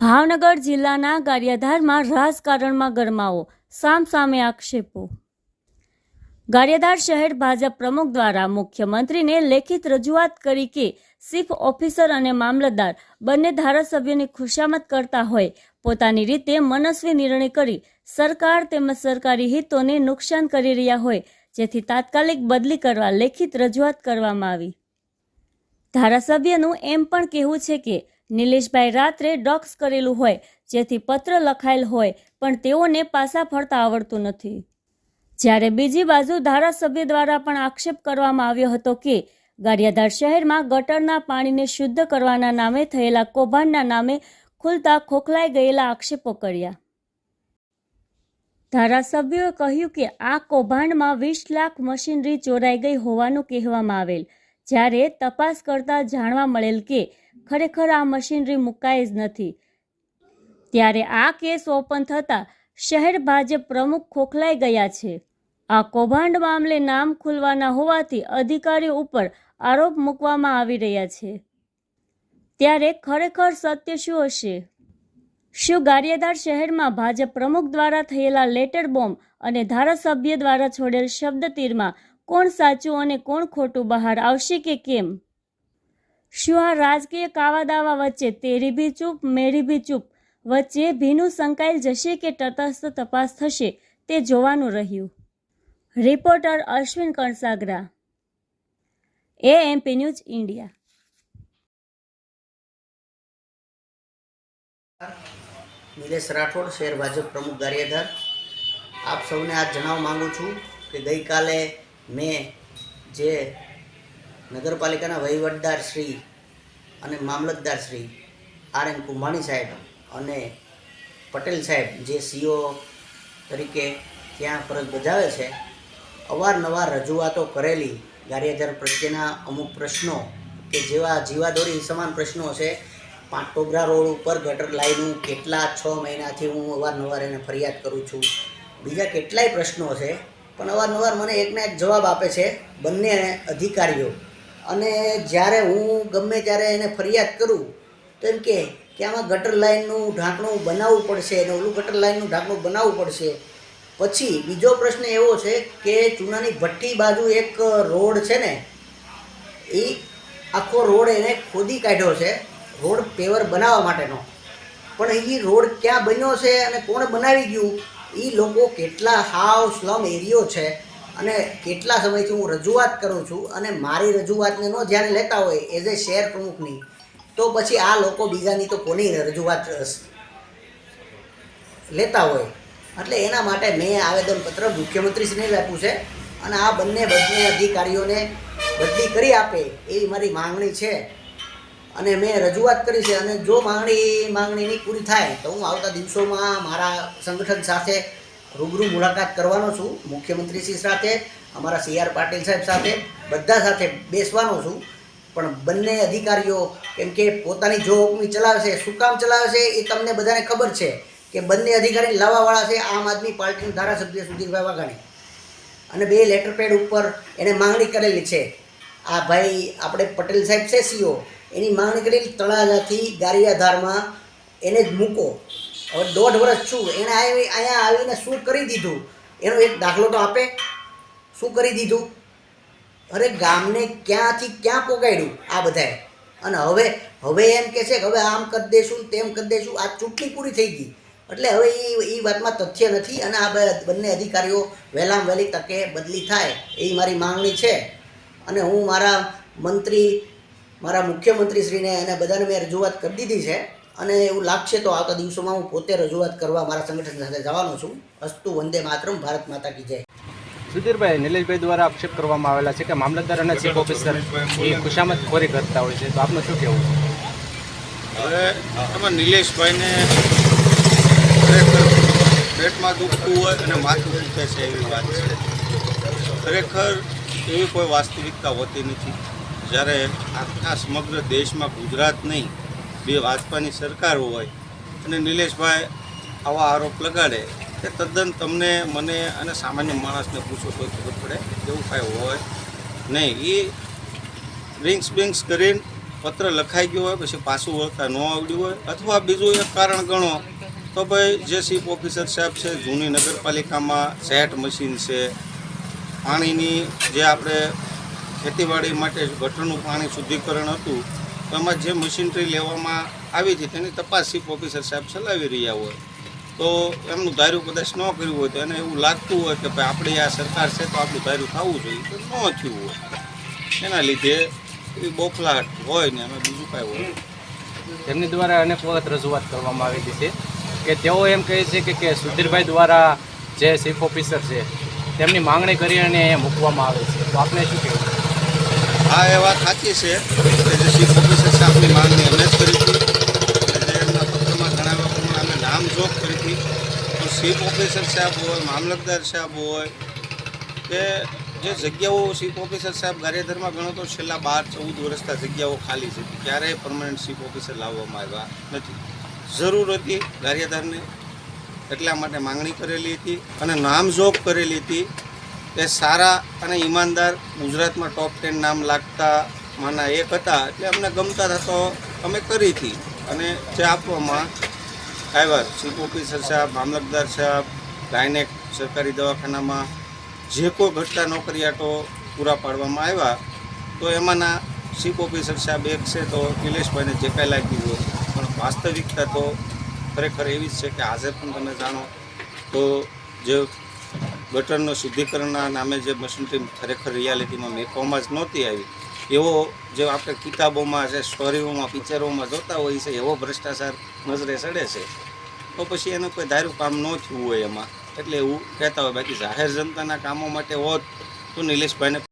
ભાવનગર જિલ્લાના ગારિયાધારમાં રાજકારણમાં ગરમાવો, સામસામે આક્ષેપો. ગારિયાધાર શહેર ભાજપ પ્રમુખ દ્વારા મુખ્યમંત્રીને લેખિત રજૂઆત કરી કે ચીફ ઓફિસર અને મામલતદાર બંને ધારાસભ્યોની ખુશામત કરતા હોય, પોતાની રીતે મનસ્વી નિર્ણય કરી સરકાર તેમજ સરકારી હિતોને નુકસાન કરી રહ્યા હોય, જેથી તાત્કાલિક બદલી કરવા લેખિત રજૂઆત કરવામાં આવી. ધારાસભ્યનું એમ પણ કહેવું છે કે નિલેશભાઈ રાત્રે ડોક્સ કરેલું હોય, જેથી પત્ર લખાયેલ હોય, પણ તેઓને પાસા ફરતા આવડતું નથી. જ્યારે બીજી બાજુ ધારાસભ્ય દ્વારા પણ આક્ષેપ કરવામાં આવ્યો હતો કે, ગારિયાધાર શહેરમાં ગટરના પાણીને શુદ્ધ કરવાના નામે થયેલા કૌભાંડના નામે ખુલતા ખોખલાઈ ગયેલા આક્ષેપો કર્યા. ધારાસભ્યોએ કહ્યું કે, આ કૌભાંડમાં વીસ લાખ મશીનરી ચોરાઈ ગઈ હોવાનું કહેવામાં આવેલ. જ્યારે તપાસ કરતા જાણવા મળેલ કે ખરેખર આ મશીનરી મુકાઈ જ નથી. ત્યારે આ કેસ ઓપન થતાં શહેર ભાજપ પ્રમુખ ખોખલાઈ ગયા છે. આ કૌભાંડ મામલે નામ ખુલવાના હોવાથી અધિકારીઓ ઉપર આરોપ મૂકવામાં આવી રહ્યા છે. ત્યારે ખરેખર સત્ય શું હશે? શું ગારિયાધાર શહેરમાં ભાજપ પ્રમુખ દ્વારા થયેલા લેટર બોમ્બ અને ધારાસભ્ય દ્વારા છોડેલ શબ્દ તીરમાં કોણ સાચું અને કોણ ખોટું બહાર આવશે કે કેમ? શું આ રાજકીય કાવા દાવા વચ્ચે તેરી બી ચૂપ, મેરી બી ચૂપ, વચ્ચે ભીનું સંકાયેલ જશે કે તટસ્થ તપાસ થશે તે જોવાનું રહ્યું. રિપોર્ટર અશ્વિન કણસાગરા. એ MP news India. Nilesh Rathod શહેર ભાજપ પ્રમુખ ગારિયાધાર આપ સૌને આજ જણાવવા માગું છું કે ગઈકાલે મેં જે નગરપાલિકાના વહીવટદાર શ્રી અને મામલતદાર શ્રી આર એન કુંભાણી સાહેબ અને પટેલ સાહેબ, જે સીઓ તરીકે ત્યાં ફરજ બજાવે છે, અવારનવાર રજૂઆતો કરેલી ગારિયાધાર પ્રત્યેના અમુક પ્રશ્નો કે જેવા જીવાદોરી સમાન પ્રશ્નો છે, પાંટોગરા રોડ ઉપર ગટર લાઈનું કેટલા છ મહિનાથી હું અવારનવાર એને ફરિયાદ કરું છું. બીજા કેટલાય પ્રશ્નો છે પણ અવારનવાર મને એકને એક જવાબ આપે છે બંને અધિકારીઓ. અને જ્યારે હું ગમે ત્યારે એને ફરિયાદ કરું, તો એમ કે કે આમાં ગટર લાઈનનું ઢાંકણું બનાવવું પડશે અને ઓલું ગટર લાઇનનું ઢાંકણું બનાવવું પડશે. પછી બીજો પ્રશ્ન એવો છે કે ચૂનાની ભઠ્ઠી બાજુ એક રોડ છે ને, એ આખો રોડ એને ખોદી કાઢ્યો છે, રોડ પેવર બનાવવા માટેનો. પણ એ રોડ ક્યાં બન્યો છે અને કોણ બનાવી ગયું? એ લોકો કેટલા હાવ સ્લમ એરિયો છે અને કેટલા સમયથી હું રજૂઆત કરું છું અને મારી રજૂઆતને ન ધ્યાને લેતા હોય એઝ એ શહેર પ્રમુખની, તો પછી આ લોકો બીજાની તો કોની રજૂઆત લેતા હોય? એટલે એના માટે મેં આવેદનપત્ર મુખ્યમંત્રીશ્રીને આપ્યું છે અને આ બંને બંને અધિકારીઓને બદલી કરી આપે એવી મારી માંગણી છે. અને મેં રજૂઆત કરી છે અને જો માંગણી, માંગણીની પૂરી થાય તો હું આવતા દિવસોમાં મારા સંગઠન સાથે રૂબરૂ મુલાકાત કરવાનો છું. મુખ્યમંત્રીશ્રી સાથે, અમારા સી આર પાટીલ સાહેબ સાથે, બધા સાથે બેસવાનો છું. પણ બંને અધિકારીઓ કેમ કે પોતાની જો ચલાવશે, શું કામ ચલાવે છે એ તમને બધાને ખબર છે કે બંને અધિકારી લાવવાવાળા છે આમ આદમી પાર્ટીના ધારાસભ્ય સુધીરભાઈ વાઘાણી. અને બે લેટર પેડ ઉપર એને માંગણી કરેલી છે. આ ભાઈ આપણે પટેલ સાહેબ છે સીઓ. એની માંગણી કરેલી તળાજાથી ગારિયાધારમાં એને જ મૂકો. હવે દોઢ વર્ષ છું. એણે આવી અહીંયા આવીને શું કરી દીધું? એનો એક દાખલો તો આપે. શું કરી દીધું? અરે ગામને ક્યાંથી ક્યાં પોગાડ્યું આ બધાએ? અને હવે હવે એમ કે છે કે હવે આમ કરી દેશું તેમ કરી દેશું. આ ચૂંટણી પૂરી થઈ ગઈ. એટલે હવે એ એ વાતમાં તથ્ય નથી અને આ બંને અધિકારીઓ વહેલામાં વહેલી તકે બદલી થાય. એવી મારી માંગણી છે. અને હું મારા મંત્રી મારા મુખ્યમંત્રીશ્રીને અને બધાને મેં રજૂઆત કરી દીધી છે. અને એવું લાગશે તો આવતા દિવસોમાં હું પોતે રજૂઆત કરવા મારા સંગઠન સાથે જવાનો છું. અસ્તુ વંદે માતરમ ભારત માતા કી જય. સુધીરભાઈ નિલેશભાઈ દ્વારા આક્ષેપ કરવામાં આવેલા છે કે મામલતદાર અને ચીફ ઓફિસર એ ખુશામત ખોરી કરતા હોય છે. તો આપનું શું કહેવું છે? હવે એમાં નિલેશભાઈને ખરેખર પેટમાં દુખતું હોય અને માથું દુખે છે એવી વાત છે. ખરેખર એવી કોઈ વાસ્તવિકતા હોતી નથી. જ્યારે આખા સમગ્ર દેશમાં ગુજરાત નહીં, બે ભાજપાની સરકાર હોય અને નિલેશભાઈ આવા આરોપ લગાડે, તે તદ્દન તમને મને અને સામાન્ય માણસને પૂછો તો ખબર પડે એવું કાંઈ હોય નહીં. એ રિંગ્સ બિંગ્સ કરીને પત્ર લખાઈ ગયો હોય, પછી પાછું વળતા ન આવડ્યું હોય, અથવા બીજું એક કારણ ગણો તો ભાઈ જે ચીફ ઓફિસર સાહેબ છે, જૂની નગરપાલિકામાં સેટ મશીન છે પાણીની જે આપણે ખેતીવાડી માટે ગટરનું પાણી શુદ્ધિકરણ હતું તેમાં જે મશીનરી લેવામાં આવી હતી તેની તપાસ ચીફ ઓફિસર સાહેબ ચલાવી રહ્યા હોય. તો એમનું ધાર્યું કદાચ ન કર્યું હોય તો એને એવું લાગતું હોય કે ભાઈ આપણી આ સરકાર છે તો આપણું ધાર્યું થવું જોઈએ, તો ન થયું હોય. એના લીધે એ બોખલાટ હોય ને એમાં બીજું કાંઈ હોય તેમની દ્વારા અનેક વખત રજૂઆત કરવામાં આવી હતી કે તેઓ એમ કહે છે કે સુધીરભાઈ દ્વારા જે ચીફ ઓફિસર છે તેમની માંગણી કરી અને અહીંયા મૂકવામાં આવે છે. તો આપણે શું કહેવું? હા, એ વાત સાચી છે. કે જે ચીફ ઓફિસર સાહેબની માંગણી અમે જ કરી હતી. એમના પત્રમાં જણાવ્યા પ્રમાણે અમે નામજોગ કરી હતી. તો ચીફ ઓફિસર સાહેબ હોય, મામલતદાર સાહેબ હોય, કે જે જગ્યાઓ ચીફ ઓફિસર સાહેબ ગારિયાધરમાં ગણો તો છેલ્લા બાર, ચૌદ વર્ષના જગ્યાઓ ખાલી છે. ક્યારેય પરમાનન્ટ ચીફ ઓફિસર લાવવામાં આવ્યા નથી. જરૂર હતી ગારિયાધારની એટલા માટે માંગણી કરેલી હતી અને નામજોગ કરેલી હતી એ સારા અને ઈમાનદાર ગુજરાતમાં ટોપ ટેન નામ લાગતા માના એક હતા. એટલે અમને ગમતા હતા તો અમે કરી હતી. અને જે આપવામાં આવ્યા ચીફ ઓફિસર સાહેબ, મામલતદાર સાહેબ ગાયનેક સરકારી દવાખાનામાં જે કોઈ ઘટતા નોકરિયાતો પૂરા પાડવામાં આવ્યા. તો એમાંના ચીફ ઓફિસર સાહેબ એક છે તો નિલેશભાઈને જે કાંઈ લાગ્યું પણ વાસ્તવિકતા તો ખરેખર એવી જ છે કે આજે પણ તમે જાણો તો જે ગટરનો શુદ્ધિકરણના નામે જે મશીનરી ખરેખર રિયાલિટીમાં મેકવામાં જ નહોતી આવી, એવો જે આપણે કિતાબોમાં છે સ્ટોરીઓમાં પિક્ચરોમાં જોતા હોઈએ છે, એવો ભ્રષ્ટાચાર નજરે ચડે છે. તો પછી એનું કોઈ ધાર્યું કામ ન થયું હોય એમાં. એટલે એવું કહેતા હોય, બાકી જાહેર જનતાના કામો માટે હોત તો નિલેશભાઈને